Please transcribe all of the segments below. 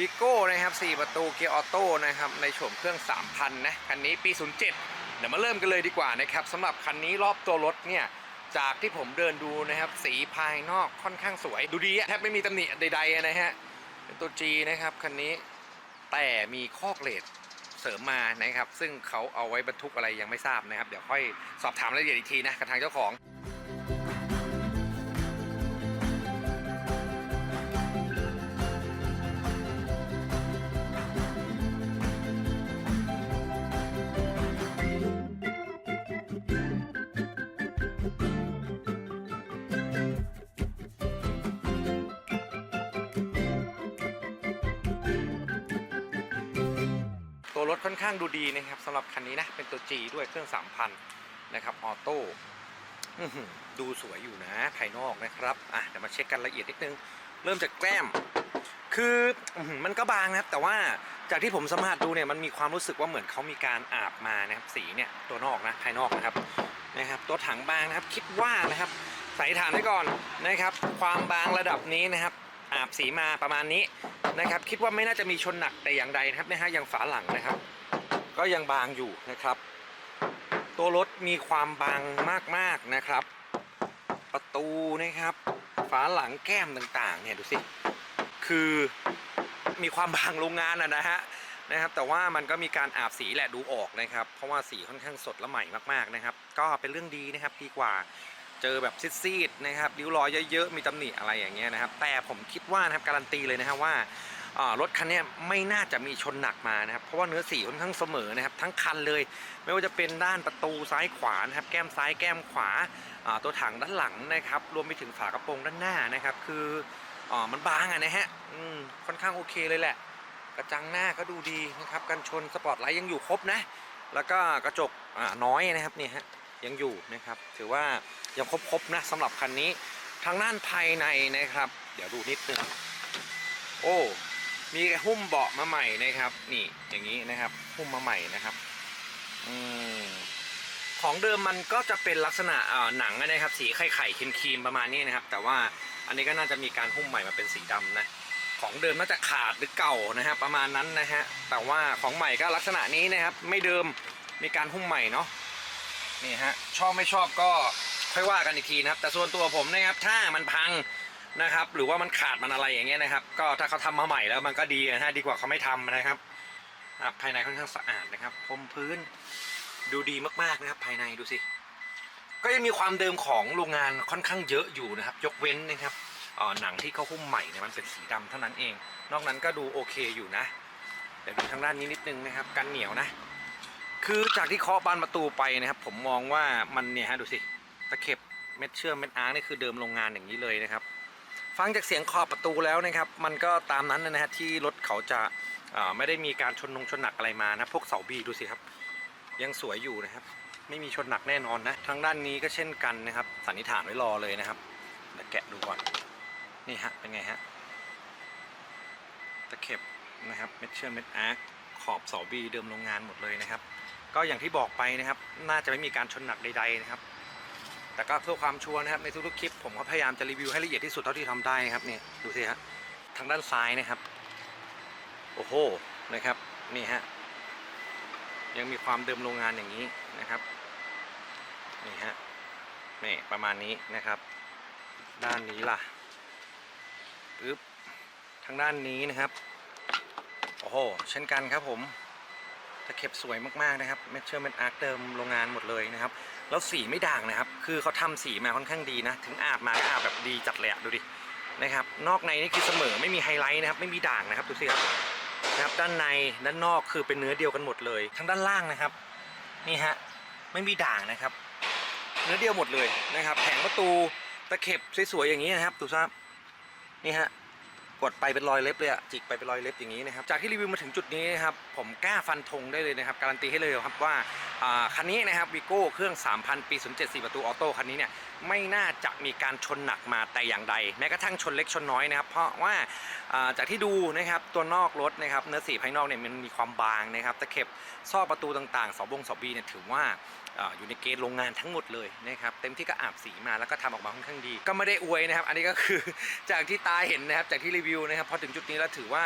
วีโก้นะครับ 4 ประตูเกียร์ออโต้นะครับ ในโฉมเครื่อง 3,000 นะ คันนี้ปี 07 เดี๋ยวมาเริ่มกันเลยดีกว่านะครับสำหรับคันนี้รอบตัวรถเนี่ย จากที่ผมเดินดูนะครับ สีภายนอกค่อนข้างสวย ดูดีแทบไม่มีตำหนิใดๆนะฮะ เป็นตัว G นะครับ คันนี้ แต่มีคอกเลดเสริมมานะครับ ซึ่งเขาเอาไว้บรรทุกอะไรยังไม่ทราบนะครับ เดี๋ยวค่อยสอบถามรายละเอียดอีกทีนะกับทางเจ้าของ ตัวรถค่อนข้างดูดีนะครับสำหรับคันนี้นะ เป็นตัว G ด้วยเครื่อง 3,000 นะครับ ออโต้ดูสวยอยู่นะภายนอกนะครับ อะเดี๋ยวมาเช็คกันละเอียดนิดนึง เริ่มจากแก้ม คือมันก็บางนะครับ แต่ว่าจากที่ผมสัมผัสดูเนี่ยมันมีความรู้สึกว่าเหมือนเขามีการอาบมานะครับ สีเนี่ยตัวนอกนะภายนอกนะครับนะครับ ตัวถังบางนะครับ คิดว่านะครับใสันนิษฐานไว้ก่อนนะครับ ความบางระดับนี้นะครับ อาบสีมาประมาณนี้ นะครับ คิดว่าไม่น่าจะมีชนหนักแต่อย่างใดนะครับนะฮะอย่างฝาหลังนะครับ ก็ยังบางอยู่นะครับ ตัวรถมีความบางมากๆนะครับ ประตูนะครับ ฝาหลังแก้มต่างๆ เนี่ยดูสิคือมีความบางโรงงานอะนะฮะนะครับแต่ว่ามันก็มีการอาบสีแหละดูออกนะครับ เพราะว่าสีค่อนข้างสดและใหม่มากๆนะครับ ก็เป็นเรื่องดีนะครับดีกว่า เจอแบบซีดๆนะครับริ้วรอยเยอะๆมีตำหนิอะไรอย่างเงี้ยนะครับ แต่ผมคิดว่านะครับการันตีเลยนะครับว่ารถคันนี้ไม่น่าจะมีชนหนักมานะครับ เพราะว่าเนื้อสีค่อนข้างเสมอนะครับ ทั้งคันเลย ไม่ว่าจะเป็นด้านประตูซ้ายขวานะครับ แก้มซ้ายแก้มขวาตัวถังด้านหลังนะครับ รวมไปถึงฝากระโปรงด้านหน้านะครับ คืออมันบางอะนะฮะค่อนข้างโอเคเลยแหละ กระจังหน้าก็ดูดีนะครับกันชนสปอร์ตไลท์ยังอยู่ครบนะ แล้วก็กระจกน้อยนะครับเนี่ยฮะ ยังอยู่นะครับ ถือว่ายังครบๆนะสำหรับคันนี้ทางด้านภายในนะครับ เดี๋ยวดูนิดนึงโอ้มีหุ้มเบาะมาใหม่นะครับ นี่อย่างนี้นะครับหุ้มมาใหม่นะครับอืมของเดิมมันก็จะเป็นลักษณะอ่าหนังนะครับ สีไข่ไข่ครีมๆประมาณนี้นะครับ แต่ว่าอันนี้ก็น่าจะมีการหุ้มใหม่มาเป็นสีดำนะของเดิมน่าจะขาดหรือเก่านะฮะประมาณนั้นนะฮะแต่ว่าของใหม่ก็ลักษณะนี้นะครับ ไม่เดิมมีการหุ้มใหม่เนาะ นี่ฮะชอบไม่ชอบก็ค่อยว่ากันอีกทีนะครับ แต่ส่วนตัวผมนะครับถ้ามันพังนะครับ หรือว่ามันขาดมันอะไรอย่างเงี้ยนะครับ ก็ถ้าเขาทำมาใหม่แล้วมันก็ดีนะฮะดีกว่าเขาไม่ทำนะครับภายในค่อนข้างสะอาดนะครับพรมพื้นดูดีมากๆนะครับ ภายในดูสิก็ยังมีความเดิมของโรงงานค่อนข้างเยอะอยู่นะครับ ยกเว้นนะครับอ่อหนังที่เขาหุ้มใหม่เนี่ยมันเป็นสีดำเท่านั้นเอง นอกนั้นก็ดูโอเคอยู่นะเดี๋ยวดูทางด้านนี้นิดนึงนะครับกันเหนียวนะ คือจากที่เคาะบานประตูไปนะครับ ผมมองว่ามันเนี่ยฮะดูสิตะเข็บเม็ดเชื่อมเม็ดอาร์นี่คือเดิมโรงงานอย่างนี้เลยนะครับ ฟังจากเสียงขอบประตูแล้วนะครับ มันก็ตามนั้นนะฮะที่รถเขาจะไม่ได้มีการชนนงชนหนักอะไรมานะพวกเสาบีดูสิครับ ยังสวยอยู่นะครับ ไม่มีชนหนักแน่นอนนะทางด้านนี้ก็เช่นกันนะครับ สันนิษฐานไว้รอเลยนะครับเดี๋ยวแกะดูก่อนนี่ฮะเป็นไงฮะตะเข็บนะครับเม็ดเชื่อมเม็ดอาร์คขอบเสาบีเดิมโรงงานหมดเลยนะครับ ก็อย่างที่บอกไปนะครับ น่าจะไม่มีการชนหนักใด ๆนะครับ แต่ก็เพื่อความชัวร์นะครับในทุกๆคลิปผมก็พยายามจะรีวิวให้ละเอียดที่สุดเท่าที่ทำได้นะครับเนี่ยดูสิฮะทางด้านซ้ายนะครับ โอ้โหนะครับนี่ฮะยังมีความเดิมโรงงานอย่างนี้นะครับนี่ฮะนี่ประมาณนี้นะครับ ด้านนี้ล่ะปึ๊บทางด้านนี้นะครับโอ้โหเช่นกันครับผม ตะเข็บสวยมากๆนะครับเม็ดเชื่อมเม็ดอาร์คเดิมโรงงานหมดเลยนะครับแล้วสีไม่ด่างนะครับ คือเขาทำสีมาค่อนข้างดีนะ ถึงอาบมาก็อาบแบบดีจัดเลยอะดูดินะครับ นอกในนี่คือเสมอไม่มีไฮไลท์นะครับ ไม่มีด่างนะครับดูสิครับนะครับด้านในด้านนอกคือเป็นเนื้อเดียวกันหมดเลยทั้งด้านล่างนะครับนี่ฮะไม่มีด่างนะครับ เนื้อเดียวหมดเลยนะครับ แผงประตูตะเข็บสวยๆอย่างนี้นะครับดูซับนี่ฮะ กดไปเป็นรอยเล็บเลยอะจิกไปเป็นรอยเล็บอย่างนี้นะครับจากที่รีวิวมาถึงจุดนี้นะครับผมกล้าฟันธงได้เลยนะครับการันตีให้เลยครับว่าคันนี้นะครับวีโก้เครื่อง 3,000 ปี 07 4 ประตูออโต้คันนี้เนี่ยไม่น่าจะมีการชนหนักมาแต่อย่างใดแม้กระทั่งชนเล็กชนน้อยนะครับ เพราะว่าอ่าจากที่ดูนะครับตัวนอกรถนะครับเนื้อสีภายนอกเนี่ยมันมีความบางนะครับตะเข็บซอกประตูต่างๆเสาบงเสาบีเนี่ยถือว่า อยู่ในเกณฑ์โรงงานทั้งหมดเลยนะครับเต็มที่ก็อาบสีมาแล้วก็ทำออกมาค่อนข้างดี ก็ไม่ได้อวยนะครับ อันนี้ก็คือจากที่ตาเห็นนะครับจากที่รีวิวนะครับพอถึงจุดนี้แล้วถือว่า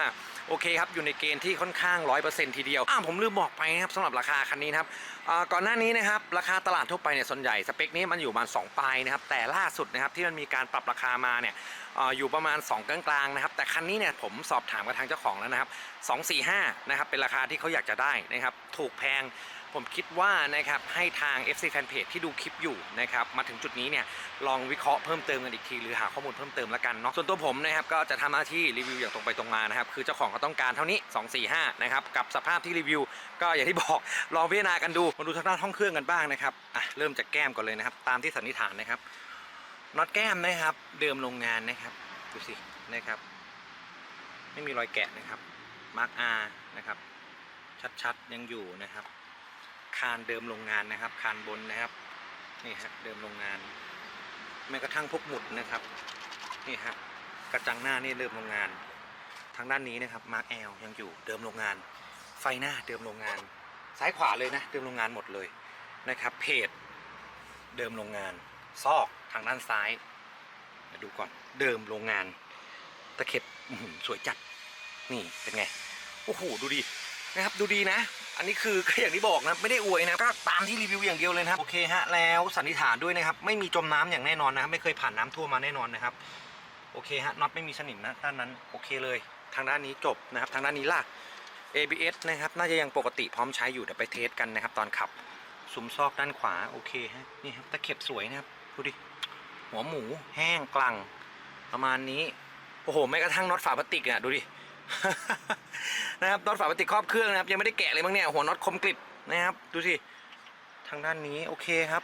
โอเคครับอยู่ในเกณฑ์ที่ค่อนข้าง 100%ทีเดียวอ่าผมลืมบอกไปนะครับสำหรับราคาคันนี้นะครับก่อนหน้านี้นะครับราคาตลาดทั่วไปเนี่ยส่วนใหญ่สเปคนี้มันอยู่ประมาณ2ปลายนะครับแต่ล่าสุดนะครับที่มันมีการปรับราคามาเนี่ยออยู่ประมาณ 2 กลางๆนะครับแต่คันนี้เนี่ยผมสอบถามกับทางเจ้าของแล้วนะครับ245นะครับเป็นราคาที่เขาอยากจะได้นะครับถูกแพง ผมคิดว่านะครับให้ทาง FC Fanpage ที่ดูคลิปอยู่นะครับมาถึงจุดนี้เนี่ยลองวิเคราะห์เพิ่มเติมกันอีกทีหรือหาข้อมูลเพิ่มเติมแล้วกันเนาะส่วนตัวผมนะครับก็จะทำหน้าที่รีวิวอย่างตรงไปตรงมานะครับคือเจ้าของเขาต้องการเท่านี้ 245นะครับกับสภาพที่รีวิว ก็อย่างที่บอกลองพิจารณากันดูมาดูทางด้านห้องเครื่องกันบ้างนะครับอะเริ่มจากแก้มก่อนเลยนะครับตามที่สันนิษฐานนะครับน็อตแก้มนะครับเดิมโรงงานนะครับดูสินะครับ ไม่มีรอยแกะนะครับมาร์กอานะครับชัดๆยังอยู่นะครับ คานเดิมโรงงานนะครับ คานบนนะครับนี่ฮะเดิมโรงงานแม้กระทั่งพวกหมุดนะครับนี่ฮะกระจังหน้านี่เดิมโรงงาน ทางด้านนี้นะครับมาร์กแอลยังอยู่เดิมโรงงาน ไฟหน้าเดิมโรงงาน ซ้ายขวาเลยนะ เดิมโรงงานหมดเลยนะครับ เพจเดิมโรงงาน ซอกทางด้านซ้ายมาดูก่อนเดิมโรงงาน ตะเข็บสวยจัดนี่เป็นไงโอ้โหดูดีนะครับ ดูดีนะ อันนี้คือก็อย่างที่บอกนะไม่ได้อวยนะก็ตามที่รีวิวอย่างเดียวเลยนะโอเคฮะแล้วสันนิษฐานด้วยนะครับไม่มีจมน้ำอย่างแน่นอนนะครับไม่เคยผ่านน้ำท่วมมาแน่นอนนะครับโอเคฮะน็อตไม่มีสนิมนะด้านนั้นโอเคเลย ทางด้านนี้จบนะครับทางด้านนี้ล่ะ ABS นะครับน่าจะยังปกติพร้อมใช้อยู่เดี๋ยวไปเทสกันนะครับ ตอนขับซุ้มซอกด้านขวาโอเคฮะนี่ครับตะเข็บสวยนะครับดูดิหัวหมูแห้งกลัง ประมาณนี้โอ้โหไม่กระทั่งน็อตฝาพลาสติกอะดูดิ นะครับน็อตฝาพลาสติครอบเครื่องนะครับ ยังไม่ได้แกะเลยมั้งเนี่ยหัวน็อตคมกริบนะครับ ดูสิทางด้านนี้โอเคครับ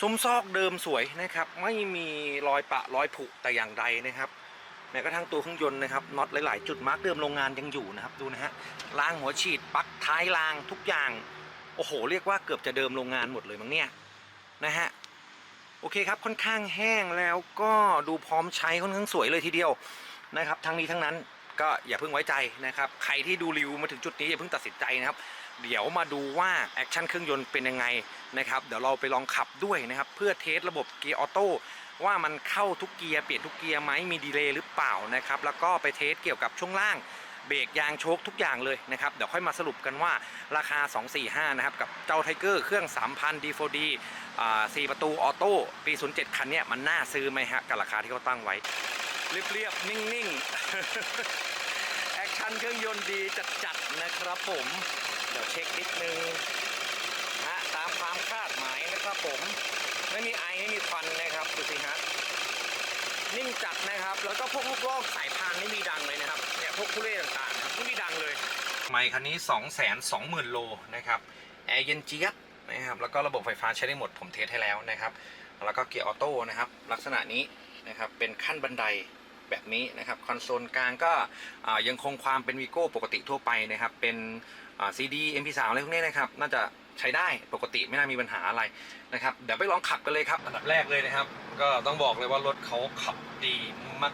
ซุ้มซอกเดิมสวยนะครับ ไม่มีรอยปะรอยผุแต่อย่างใดนะครับแม้กระทั่งตัวเครื่องยนต์นะครับน็อตหลาย ๆ จุดมาร์กเดิมโรงงานยังอยู่นะครับดูนะฮะรางหัวฉีดปลั๊กท้ายรางทุกอย่างโอ้โห เรียกว่าเกือบจะเดิมโรงงานหมดเลยมั้งเนี่ยนะฮะโอเคครับค่อนข้างแห้งแล้วก็ดูพร้อมใช้ค่อนข้างสวยเลยทีเดียวนะครับทั้งนี้ทั้งนั้น ก็อย่าเพิ่งไว้ใจนะครับ ใครที่ดูรีวิวมาถึงจุดนี้อย่าเพิ่งตัดสินใจนะครับ เดี๋ยวมาดูว่าแอคชั่นเครื่องยนต์เป็นยังไงนะครับ เดี๋ยวเราไปลองขับด้วยนะครับ เพื่อเทสระบบเกียร์ออโต้ว่ามันเข้าทุกเกียร์เปลี่ยนทุกเกียร์ไหมมีดีเลย์หรือเปล่านะครับ แล้วก็ไปเทสเกี่ยวกับช่วงล่างเบรกยางโชคทุกอย่างเลยนะครับ เดี๋ยวค่อยมาสรุปกันว่าราคา 245 นะครับ กับเจ้าไทเกอร์เครื่อง 3,000 D4D อ่า4ประตูออโต้ปี 07 คันเนี้ยมันน่าซื้อไหมฮะ กับราคาที่เขาตั้งไว้ เรียบๆ นิ่ง ๆ คันเครื่องยนต์ดีจัดๆนะครับผม เดี๋ยวเช็คนิดนึงฮะตามความคาดหมายนะครับผม ไม่มีไอไม่มีควันนะครับดูสิฮะนิ่งจัดนะครับ แล้วก็พวกลูกลอกสายพานไม่มีดังเลยนะครับเนี่ยพวกคุเล่ต่างๆครับไม่มีดังเลยไมค์คันนี้ 2 2 0 0 0 0 โลนะครับแอร์เย็นเจี๊ยบนะครับแล้วก็ระบบไฟฟ้าใช้ได้หมดผมเทสให้แล้วนะครับ แล้วก็เกียร์ออโต้นะครับ ลักษณะนี้นะครับเป็นขั้นบันได แบบนี้นะครับคอนโซลกลางก็ยังคงความเป็นวีโก้ปกติทั่วไปนะครับเป็นซีดี MP3 อะไรพวกนี้นะครับน่าจะใช้ได้ปกติไม่น่ามีปัญหาอะไรนะครับเดี๋ยวไปลองขับกันเลยครับอันดับแรกเลยนะครับ ก็ต้องบอกเลยว่ารถเขาขับดี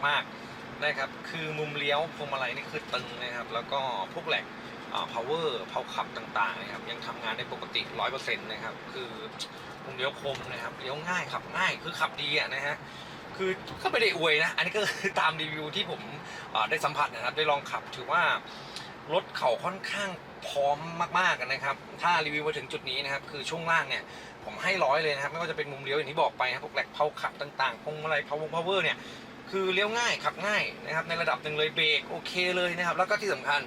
มากๆนะครับคือมุมเลี้ยวพวงมาลัยนี่คือตึงนะครับแล้วก็พวกแหลกอ่า power เผาขับต่างๆนะครับยังทำงานได้ปกติ 100%นะครับคือมุมเลี้ยวคมนะครับเลี้ยวง่ายขับง่ายคือขับดีอะนะฮะ คือก็ไม่ได้อวยนะ อันนี้ก็คือตามรีวิวที่ผมได้สัมผัสนะครับ ได้ลองขับถือว่ารถเขาค่อนข้างพร้อมมากๆนะครับ ถ้ารีวิวมาถึงจุดนี้นะครับ คือช่วงล่างเนี่ย ผมให้ร้อยเลยนะครับ ไม่ว่าจะเป็นมุมเลี้ยวอย่างที่บอกไปนะครับพวกแหลกเผาขับต่างๆพวงมาลัย power power เนี่ย คือเลี้ยวง่ายขับง่ายนะครับ ในระดับหนึ่งเลยเบรกโอเคเลยนะครับ แล้วก็ที่สำคัญ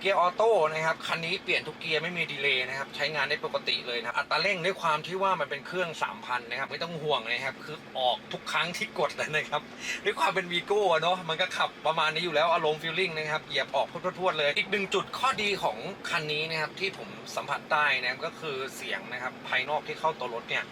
เกียร์ออโต้นะครับคันนี้เปลี่ยนทุกเกียร์ไม่มีดีเลย์นะครับใช้งานได้ปกติเลยนะครับอัตราเร่งด้วยความที่ว่ามันเป็นเครื่อง 3,000นะครับไม่ต้องห่วงนะครับคือออกทุกครั้งที่กดนะครับด้วยความเป็นวีโก้เนาะมันก็ขับประมาณนี้อยู่แล้วอารมณ์ฟีลลิ่งนะครับเหยียบออกพรวดๆเลย อีกหนึ่งจุดข้อดีของคันนี้นะครับที่ผมสัมผัสได้นะก็คือเสียงนะครับภายนอกที่เข้าตัวรถเนี่ย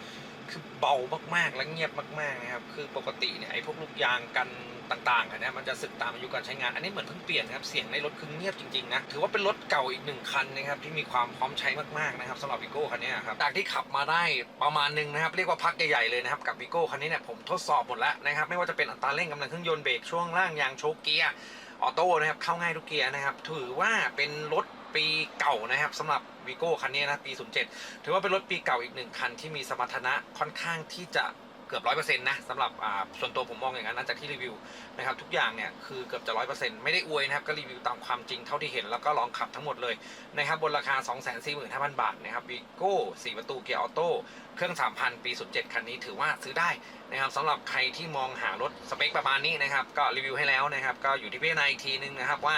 คือเบามากๆและเงียบมากๆนะครับคือปกติเนี่ยไอ้พวกลูกยางกัน ต่างๆอะนะมันจะสึกตามอายุการใช้งาน อันนี้เหมือนเพิ่งเปลี่ยนนะครับ เสียงในรถคือเงียบจริงๆนะ ถือว่าเป็นรถเก่าอีกหนึ่งคันนะครับที่มีความพร้อมใช้มากๆนะครับสำหรับวิโก้คันนี้ครับ จากที่ขับมาได้ประมาณหนึงนะครับเรียกว่าพักใหญ่ๆเลยนะครับกับวิโก้คันนี้เนี่ยผมทดสอบหมดแล้วนะครับไม่ว่าจะเป็นอัตราเร่งกำลังเครื่องยนต์เบรกช่วงล่างยางโชคเกียร์ออโต้นะครับเข้าง่ายทุกเกียร์นะครับถือว่าเป็นรถปีเก่านะครับสำหรับวีโก้คันนี้นะปี 07 ถือว่าเป็นรถปีเก่าอีกหนึ่งคันที่มีสมรรถนะค่อนข้างที่จะ เกือบร้อยเปอร์เซ็นต์นะสำหรับส่วนตัวผมมองอย่างนั้นนะจากที่รีวิวนะครับทุกอย่างเนี่ยคือเกือบจะร้อยเปอร์เซ็นต์ไม่ได้อวยนะครับก็รีวิวตามความจริงเท่าที่เห็นแล้วก็ลองขับทั้งหมดเลยนะครับบนราคา 2 4 5 0 0 0 บาทนะครับวีโก้4ประตูเกียร์ออโต้เครื่อง 3,000 ปี 07 คันนี้ถือว่าซื้อได้นะครับสำหรับใครที่มองหารถสเปคประมาณนี้นะครับก็รีวิวให้แล้วนะครับก็อยู่ที่พี่นายอีกทีนึงนะครับว่า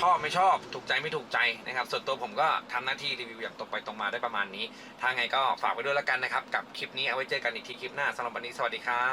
ชอบไม่ชอบถูกใจไม่ถูกใจนะครับ ส่วนตัวผมก็ทำหน้าที่รีวิวอย่างตรงไปตรงมาได้ประมาณนี้ ถ้าไงก็ฝากไว้ด้วยแล้วกันนะครับ กับคลิปนี้เอาไว้เจอกันอีกทีคลิปหน้าสำหรับวันนี้สวัสดีครับ